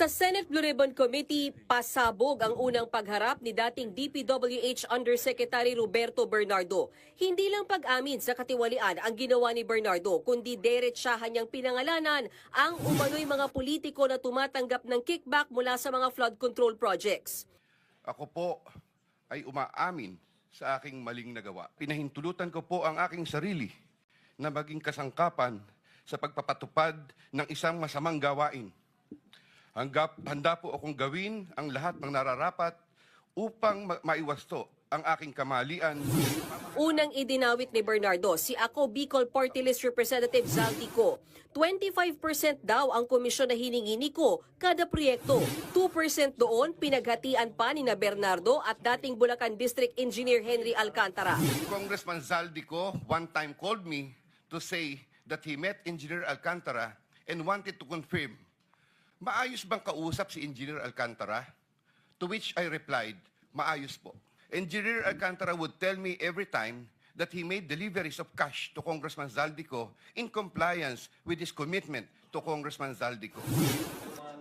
Sa Senate Blue Ribbon Committee, pasabog ang unang pagharap ni dating DPWH Undersecretary Roberto Bernardo. Hindi lang pag-amin sa katiwalian ang ginawa ni Bernardo, kundi derechahan niyang pinangalanan ang umano'y mga politiko na tumatanggap ng kickback mula sa mga flood control projects. Ako po ay umaamin sa aking maling nagawa. Pinahintulutan ko po ang aking sarili na maging kasangkapan sa pagpapatupad ng isang masamang gawain. Hangga, handa po akong gawin ang lahat ng nararapat upang ma- maiwasto ang aking kamalian. Unang idinawit ni Bernardo si Ako Bicol Party List Representative Zaltico. 25% daw ang komisyon na hiningi ni Ko kada proyekto. 2% doon pinaghatian pa ni na Bernardo at dating Bulacan District Engineer Henry Alcantara. Congressman Zaldico one time called me to say that he met Engineer Alcantara and wanted to confirm, maayos bang kausap si Engineer Alcantara? To which I replied, maayos po. Engineer Alcantara would tell me every time that he made deliveries of cash to Congressman Zaldico in compliance with his commitment to Congressman Zaldico.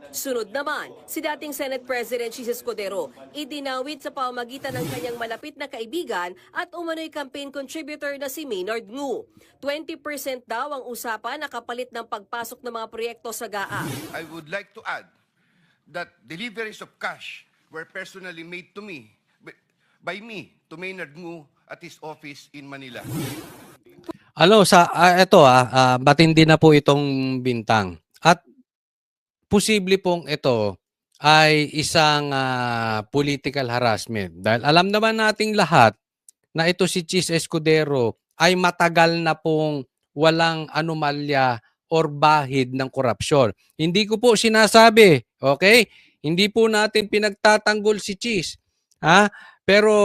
Sunod naman, si dating Senate President Chis Escudero, idinawit sa pamamagitan ng kanyang malapit na kaibigan at umano'y campaign contributor na si Maynard Ngu. 20% daw ang usapan na kapalit ng pagpasok ng mga proyekto sa GAA. I would like to add that deliveries of cash were personally made to me by- me to Maynard Ngu at his office in Manila. Ano sa ah, ito ah, ah, matindi na po itong bintang. Posible pong ito ay isang ah, political harassment. Dahil alam naman nating lahat na ito si Chis Escudero ay matagal na pong walang anomalya or bahid ng korupsyon. Hindi ko po sinasabi, okay? Hindi po natin pinagtatanggol si Chis. Ha? Pero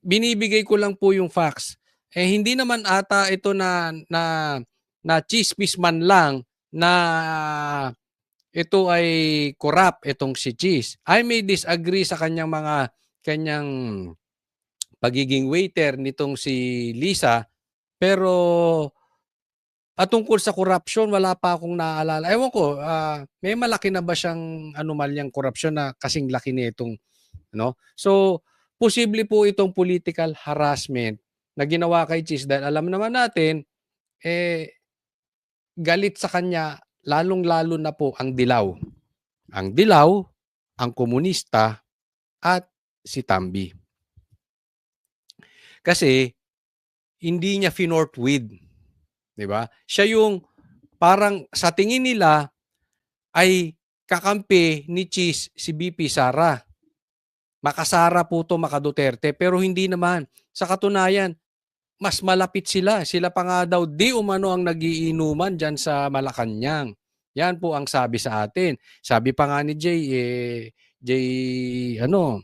binibigay ko lang po yung facts eh hindi naman ata ito na na na chismis man lang na ito ay corrupt itong si Cheese. I may disagree sa kanyang mga kanyang pagiging waiter nitong si Lisa pero at tungkol sa corruption wala pa akong naaalala. Ewan ko, ah, may malaki na ba siyang anomalyang corruption na kasing laki nitong no? So posible po itong political harassment na ginawa kay Cheese dahil alam naman natin, eh, galit sa kanya, lalong-lalo na po ang dilaw. Ang dilaw, ang komunista, at si Tambi. Kasi, hindi niya finort with. Di ba? Siya yung parang sa tingin nila ay kakampi ni Cheese si BP Sara. Makasara po to maka Duterte pero hindi naman. Sa katunayan, mas malapit sila. Sila pa nga daw di umano ang nagiinuman dyan sa Malacanang. Yan po ang sabi sa atin. Sabi pa nga ni Jay, eh, Jay, ano,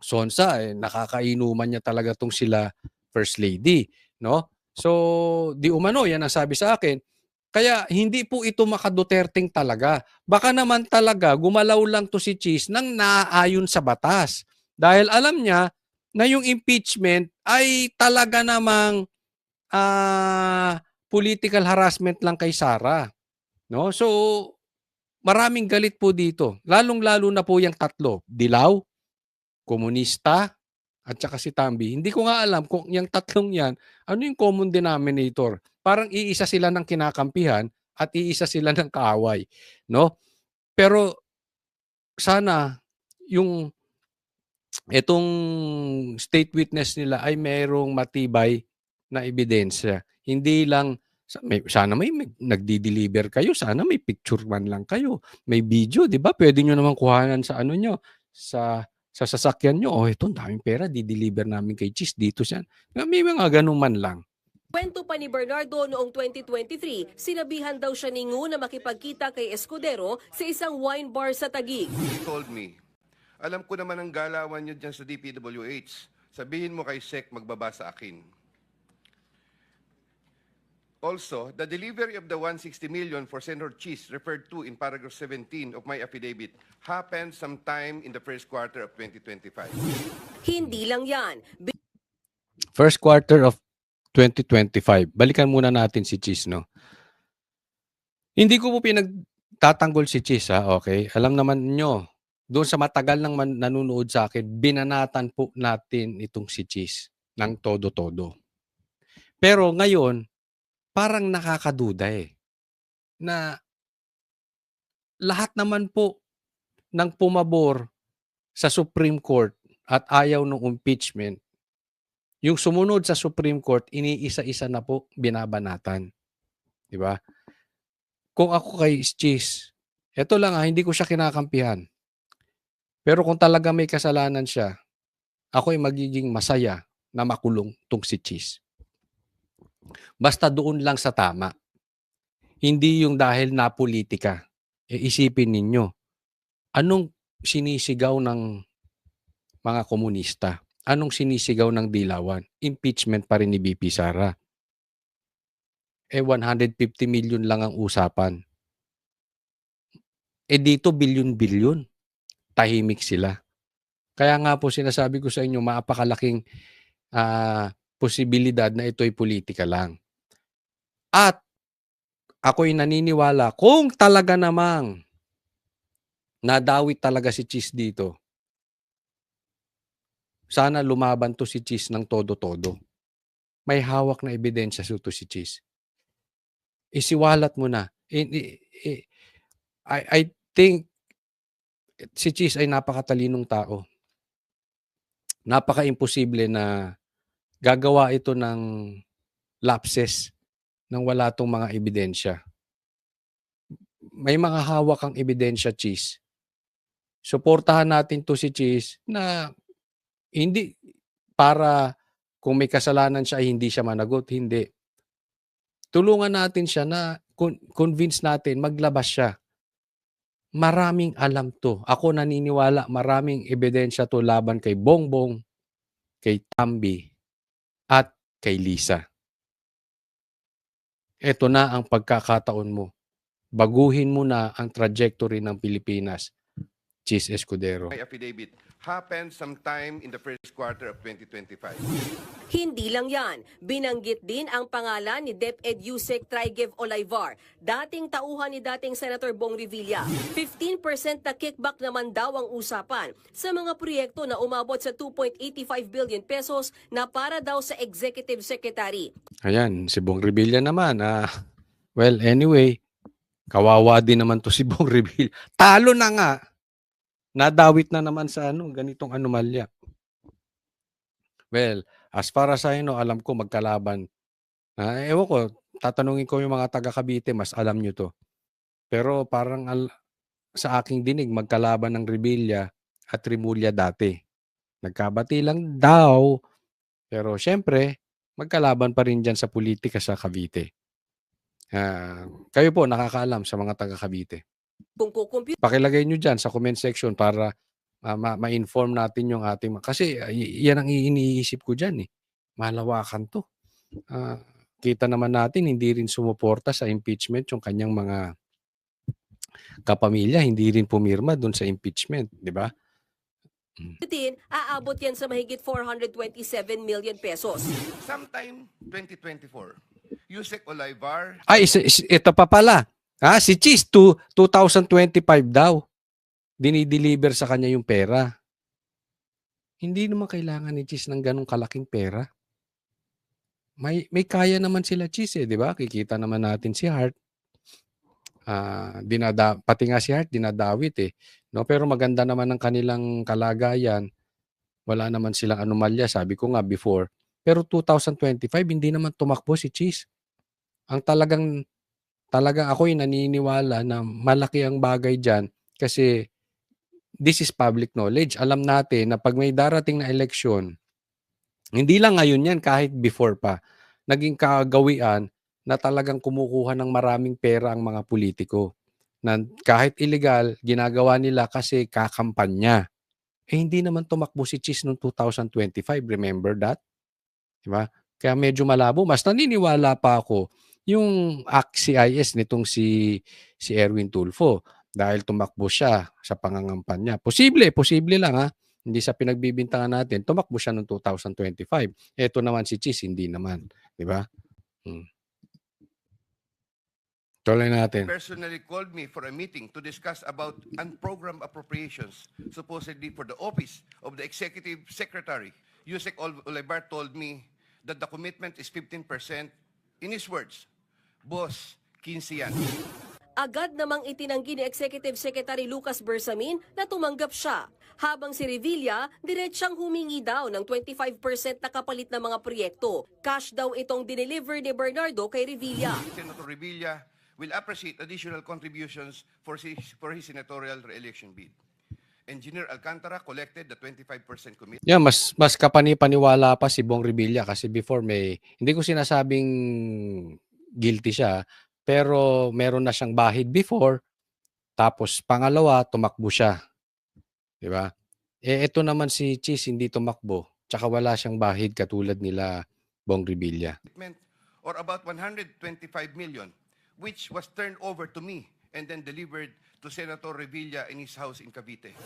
Sonsa, eh, nakakainuman niya talaga tong sila First Lady. No? So, di umano, yan ang sabi sa akin. Kaya hindi po ito makaduterting talaga. Baka naman talaga gumalaw lang to si Cheese nang naaayon sa batas. Dahil alam niya na yung impeachment ay talaga namang ah, political harassment lang kay Sara. No? So, maraming galit po dito. Lalong-lalo na po yung tatlo. Dilaw, komunista, at saka si Tambi. Hindi ko nga alam kung yung tatlong yan, ano yung common denominator. Parang iisa sila ng kinakampihan at iisa sila ng kaaway. No? Pero sana yung itong state witness nila ay mayroong matibay na ebidensya. Hindi lang sa- may, sana may, may nagdi-deliver kayo, sana may picture man lang kayo, may video, 'di ba? Pwede niyo naman kuhanan sa ano nyo, sa sa sasakyan nyo. Oh, ito, daming pera, di-deliver namin kay Cheese dito siya. May mga ganun man lang. Kwento pa ni Bernardo noong 2023, sinabihan daw siya ni Ngu na makipagkita kay Escudero sa isang wine bar sa Taguig. He told me, alam ko naman ang galawan niyo dyan sa DPWH. Sabihin mo kay SEC magbaba sa akin. Also, the delivery of the 160 million for Senator Cheese referred to in paragraph 17 of my affidavit happened sometime in the first quarter of 2025. Hindi lang yan. First quarter of 2025. Balikan muna natin si Cheese, no? Hindi ko po pinag tatanggol si Chis ha, okay? Alam naman nyo, doon sa matagal nang man, nanonood sa akin, binanatan po natin itong si Chis ng todo-todo. Pero ngayon, parang nakakaduda eh, na lahat naman po ng pumabor sa Supreme Court at ayaw ng impeachment, yung sumunod sa Supreme Court, iniisa-isa na po binabanatan. Di ba? Kung ako kay Chis, eto lang ha, hindi ko siya kinakampihan. Pero kung talaga may kasalanan siya, ako ay magiging masaya na makulong tong si Chis. Basta doon lang sa tama. Hindi yung dahil na politika. E isipin ninyo, anong sinisigaw ng mga komunista? Anong sinisigaw ng dilawan? Impeachment pa rin ni BP Sara. Eh 150 million lang ang usapan. Eh dito bilyon-bilyon. Tahimik sila. Kaya nga po sinasabi ko sa inyo, maapakalaking ah, posibilidad na ito'y politika lang. At ako'y naniniwala kung talaga namang nadawit talaga si Cheese dito, sana lumaban to si Cheese ng todo-todo. May hawak na ebidensya sa to si Cheese. Isiwalat mo na. I- i- I, I think si Cheese ay napakatalinong tao. Napaka-imposible na gagawa ito ng lapses nang wala tong mga ebidensya. May mga hawak ang ebidensya, Cheese. Suportahan natin to si Cheese na hindi para kung may kasalanan siya ay hindi siya managot, hindi. Tulungan natin siya na con- convince natin maglabas siya. Maraming alam to. Ako naniniwala maraming ebidensya to laban kay Bongbong, kay Tambi, at kay Lisa. Ito na ang pagkakataon mo. Baguhin mo na ang trajectory ng Pilipinas. Cheese Escudero. My affidavit happened sometime in the first quarter of 2025. Hindi lang yan. Binanggit din ang pangalan ni DepEd Yusek Trigev Olivar, dating tauhan ni dating Senator Bong Revilla. 15% na kickback naman daw ang usapan sa mga proyekto na umabot sa 2.85 billion pesos na para daw sa executive secretary. Ayan, si Bong Revilla naman. Ah, well, anyway, kawawa din naman to si Bong Revilla. Talo na nga. Nadawit na naman sa ano, ganitong anomalya. Well, as far as I know, alam ko magkalaban. Ah, ewan ko, tatanungin ko yung mga taga Cavite, mas alam nyo to. Pero parang al- sa aking dinig, magkalaban ng Revilla at Rimulya dati. Nagkabati lang daw. Pero syempre, magkalaban pa rin dyan sa politika sa Cavite. Ah, kayo po nakakaalam sa mga taga Cavite. Kung kukumpute Pakilagay nyo dyan sa comment section para ma- ma-inform natin yung ating mga... Kasi y- yan ang iniisip ko dyan eh. Malawakan to. Ah, kita naman natin hindi rin sumuporta sa impeachment yung kanyang mga kapamilya. Hindi rin pumirma doon sa impeachment. Di ba? din, aabot yan sa mahigit 427 million pesos. Sometime 2024, Yusek Olivar Ay, ito pa pala. Ha, si Cheese, to, 2025 daw. Dinideliver sa kanya yung pera. Hindi naman kailangan ni Cheese ng ganong kalaking pera. May, may kaya naman sila Cheese eh, di ba? Kikita naman natin si Hart. Ah, dinada, pati nga si Hart, dinadawit eh. No? Pero maganda naman ang kanilang kalagayan. Wala naman silang anomalya, sabi ko nga before. Pero 2025, hindi naman tumakbo si Cheese. Ang talagang talagang ako'y naniniwala na malaki ang bagay diyan kasi this is public knowledge. Alam natin na pag may darating na eleksyon, hindi lang ngayon yan, kahit before pa, naging kagawian na talagang kumukuha ng maraming pera ang mga politiko. Na kahit illegal, ginagawa nila kasi kakampanya. Eh hindi naman tumakbo si Cheese noong 2025. Remember that? Diba? Kaya medyo malabo. Mas naniniwala pa ako yung ACT-CIS nitong si si Erwin Tulfo dahil tumakbo siya sa pangangampanya. Posible, posible lang ha. Hindi sa pinagbibintangan natin, tumakbo siya noong 2025. Ito naman si Cheese, hindi naman. Di ba? Hmm. Tuloy natin. personally called me for a meeting to discuss about unprogrammed appropriations, supposedly for the office of the executive secretary. Yusek Ol- Olivar told me that the commitment is 15%. In his words, boss, 15 yan. Agad namang itinanggi ni Executive Secretary Lucas Bersamin na tumanggap siya. Habang si Revilla, diretsyang humingi daw ng 25% na kapalit ng mga proyekto. Cash daw itong dineliver ni Bernardo kay Revilla. Senator Revilla will appreciate additional contributions for his, for his senatorial re-election bid. Engineer Alcantara collected the 25% commitment. Yeah, mas mas kapani-paniwala pa si Bong Revilla kasi before may hindi ko sinasabing guilty siya, pero meron na siyang bahid before tapos pangalawa tumakbo siya. 'Di ba? Eh ito naman si Cheese hindi tumakbo, tsaka wala siyang bahid katulad nila Bong Revilla. or about 125 million, which was turned over to me and then delivered to Senator Revilla in his house in Cavite.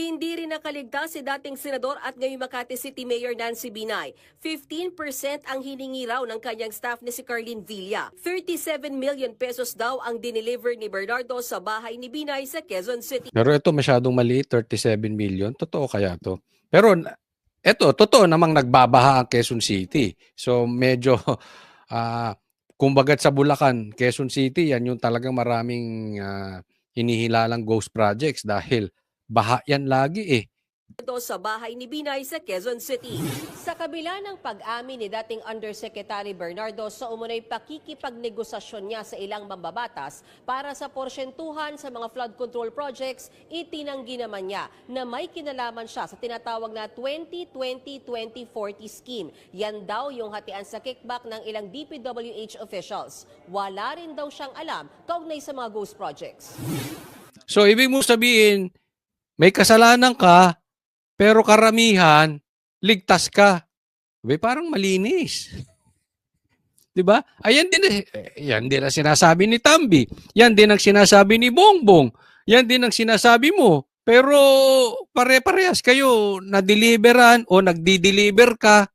Hindi rin nakaligtas si dating senador at ngayon Makati City Mayor Nancy Binay. 15% ang hiningi raw ng kanyang staff ni si Carlin Villa. 37 million pesos daw ang dineliver ni Bernardo sa bahay ni Binay sa Quezon City. Pero ito masyadong maliit, 37 million. Totoo kaya to? Pero ito, totoo namang nagbabaha ang Quezon City. So medyo, ah kumbagat sa Bulacan, Quezon City, yan yung talagang maraming ah, hinihilalang ghost projects dahil baha yan lagi eh. Ito sa bahay ni Binay sa Quezon City. Sa kabila ng pag-amin ni dating Undersecretary Bernardo sa umunay pakikipagnegosasyon niya sa ilang mambabatas para sa porsyentuhan sa mga flood control projects, itinanggi naman niya na may kinalaman siya sa tinatawag na 2020-2040 scheme. Yan daw yung hatian sa kickback ng ilang DPWH officials. Wala rin daw siyang alam kaugnay sa mga ghost projects. So ibig mo sabihin, may kasalanan ka, pero karamihan, ligtas ka. Sabi, parang malinis. 'Di ba? Ayan din eh, yan din ang sinasabi ni Tambi. Yan din ang sinasabi ni Bongbong. Yan din ang sinasabi mo. Pero pare-parehas kayo na-deliveran o nagdi-deliver ka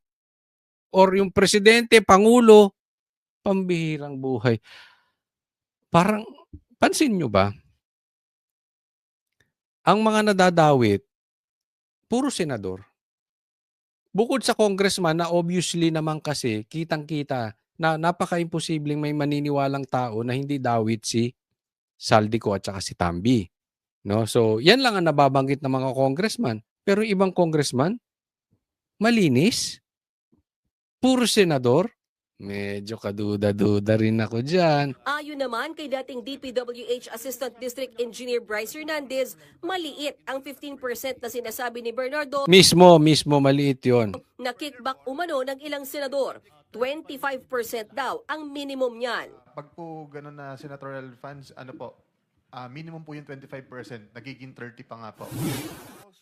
or yung presidente, pangulo, pambihirang buhay. Parang pansin nyo ba? Ang mga nadadawit, puro senador. Bukod sa congressman na obviously naman kasi kitang-kita na napaka-imposibleng may maniniwalang tao na hindi dawit si Saldico at saka si Tambi. No? So, yan lang ang nababanggit ng mga congressman. Pero ibang congressman, malinis. Puro senador. Medyo kaduda-duda rin ako dyan. Ayon naman kay dating DPWH Assistant District Engineer Bryce Hernandez, maliit ang 15% na sinasabi ni Bernardo Mismo, mismo maliit yon. na kickback umano ng ilang senador. 25% daw ang minimum niyan. Pag po ganun na senatorial funds, ano po, ah, minimum po yung 25%, nagiging 30 pa nga po.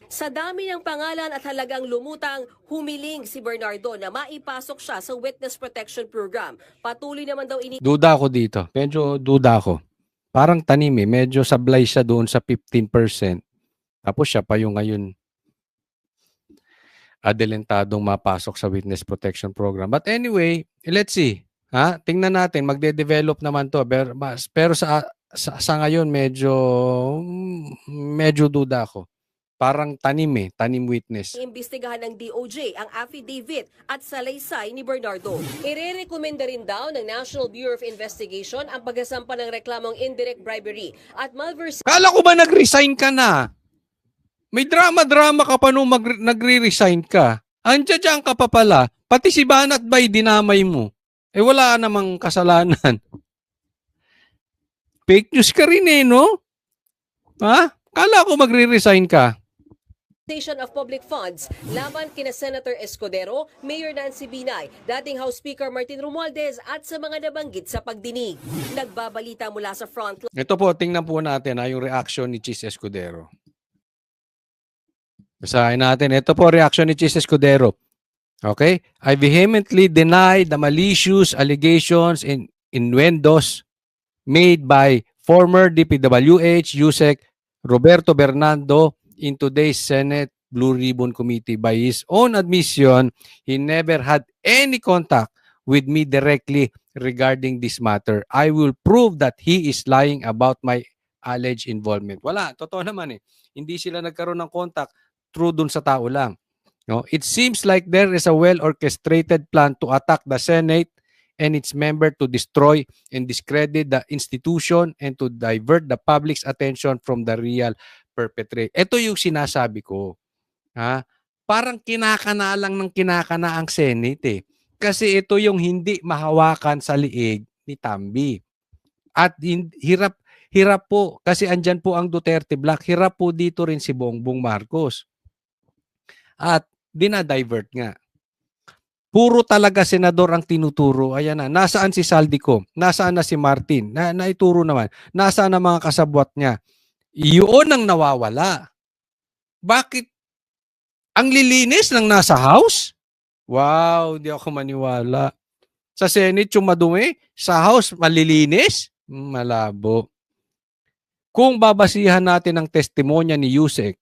Sa dami ng pangalan at halagang lumutang, humiling si Bernardo na maipasok siya sa Witness Protection Program. Patuloy naman daw ini Duda ako dito. Medyo duda ako. Parang tanim eh. Medyo sablay siya doon sa 15%. Tapos siya pa yung ngayon adelentadong mapasok sa Witness Protection Program. But anyway, let's see. Ha? Tingnan natin. Magde-develop naman to. Pero, pero sa, sa, sa ngayon, medyo, medyo duda ako. Parang tanim eh. Tanim witness. imbestigahan ng DOJ ang affidavit at salaysay ni Bernardo. Irerekomenda rin daw ng National Bureau of Investigation ang pagsasampa ng reklamong indirect bribery at malversation Kala ko ba nag-resign ka na? May drama-drama ka pa nung mag- nagre-resign ka. Andiyan dyan ka pa pala. Pati si Banat Bay dinamay mo. Eh wala namang kasalanan. Fake news ka rin eh, no? Ha? Kala ko magre-resign ka. of public funds laban kina Senator Escudero, Mayor Nancy Binay, dating House Speaker Martin Romualdez at sa mga nabanggit sa pagdinig. Nagbabalita mula sa frontline. Ito po, tingnan po natin ha, yung reaction ni Chis Escudero. Basahin natin. Ito po reaction ni Chis Escudero. Okay? I vehemently deny the malicious allegations and innuendos made by former DPWH Yusek Roberto Bernardo in today's Senate Blue Ribbon Committee. By his own admission, he never had any contact with me directly regarding this matter. I will prove that he is lying about my alleged involvement. Wala, totoo naman eh. Hindi sila nagkaroon ng contact through dun sa tao lang. No? It seems like there is a well-orchestrated plan to attack the Senate and its member to destroy and discredit the institution and to divert the public's attention from the real perpetrator. Ito yung sinasabi ko. Ha? Parang kinakana lang ng kinakana ang Senate eh. Kasi ito yung hindi mahawakan sa liig ni Tambi. At hirap hirap po kasi andyan po ang Duterte Black. Hirap po dito rin si Bongbong Marcos. At dinadivert nga. Puro talaga senador ang tinuturo. Ayan na. Nasaan si Saldico? Nasaan na si Martin? Na, naituro naman. Nasaan na mga kasabwat niya? Iyon ang nawawala. Bakit? Ang lilinis ng nasa house? Wow, hindi ako maniwala. Sa Senate yung madumi, sa House malilinis? Hmm, Malabo. Kung babasihan natin ang testimonya ni Yusek,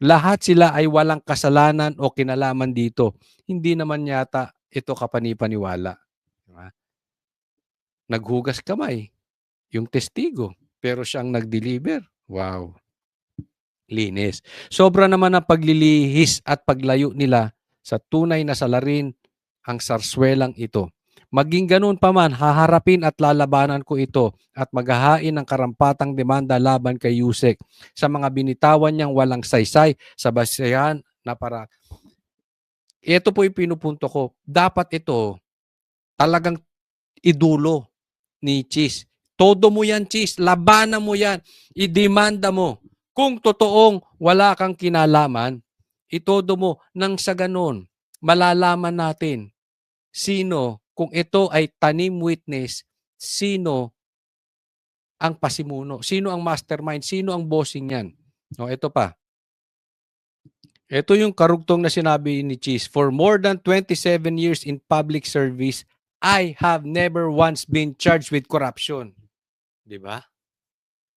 lahat sila ay walang kasalanan o kinalaman dito. Hindi naman yata ito kapanipaniwala. Diba? Naghugas kamay, yung testigo, pero siyang nag-deliver. Wow. Linis. Sobra naman ang paglilihis at paglayo nila sa tunay na salarin ang sarswelang ito. Maging ganun pa man, haharapin at lalabanan ko ito at maghahain ng karampatang demanda laban kay Yusek sa mga binitawan niyang walang saysay sa basehan na para. Ito po yung pinupunto ko. Dapat ito talagang idulo ni Cheese. Todo mo yan, Cheese. Labanan mo yan. Idemanda mo. Kung totoong wala kang kinalaman, itodo mo nang sa ganon, malalaman natin sino, kung ito ay tanim witness, sino ang pasimuno, sino ang mastermind, sino ang bossing niyan. No, ito pa. Ito yung karugtong na sinabi ni Cheese. For more than 27 years in public service, I have never once been charged with corruption. 'Di ba?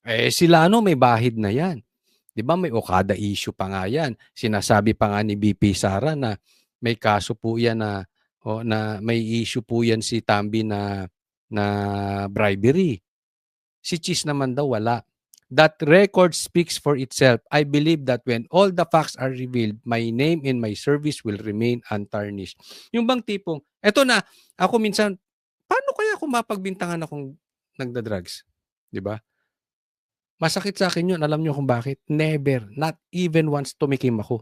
Eh sila ano may bahid na 'yan. 'Di ba may Okada issue pa nga 'yan. Sinasabi pa nga ni BP Sara na may kaso po 'yan na o na may issue po 'yan si Tambi na na bribery. Si Cheese naman daw wala. That record speaks for itself. I believe that when all the facts are revealed, my name and my service will remain untarnished. Yung bang tipong, eto na, ako minsan, paano kaya ako mapagbintangan akong nagda-drugs? 'Di ba? Masakit sa akin yun. Alam niyo kung bakit? Never. Not even once tumikim ako.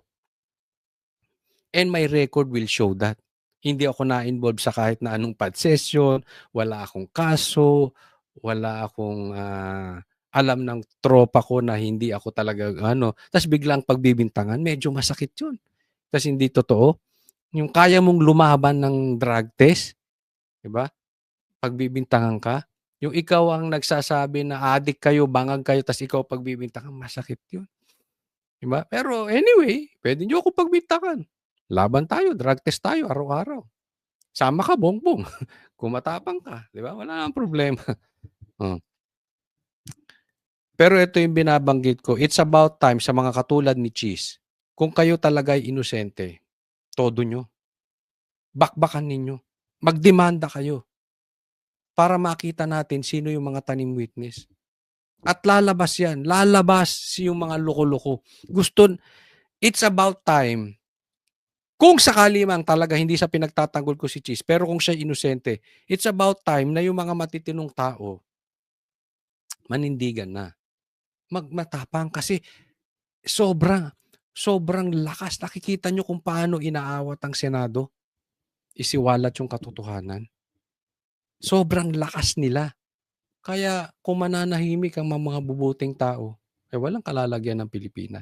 And my record will show that. Hindi ako na-involve sa kahit na anong pad session, wala akong kaso, wala akong ah, alam ng tropa ko na hindi ako talaga ano. Tapos biglang pagbibintangan, medyo masakit yun. Tapos hindi totoo. Yung kaya mong lumaban ng drug test, di ba? Pagbibintangan ka, yung ikaw ang nagsasabi na addict kayo, bangag kayo, tapos ikaw pagbibintangan, masakit yun. Di ba? Pero anyway, pwede nyo ako pagbintangan. Laban tayo, drug test tayo araw-araw. Sama ka, bongbong. Kung matapang ka, di ba? Wala nang problema. Oh. Pero ito yung binabanggit ko. It's about time sa mga katulad ni Cheese. Kung kayo talaga ay inosente, todo nyo. Bakbakan ninyo. Magdemanda kayo. Para makita natin sino yung mga tanim witness. At lalabas yan. Lalabas yung mga loko-loko. Gusto, it's about time kung sakali mang talaga hindi sa pinagtatanggol ko si Cheese, pero kung siya inosente, it's about time na yung mga matitinong tao, manindigan na. Magmatapang kasi sobrang, sobrang lakas. Nakikita nyo kung paano inaawat ang Senado. Isiwalat yung katotohanan. Sobrang lakas nila. Kaya kung mananahimik ang mga bubuting tao, eh walang kalalagyan ng Pilipinas.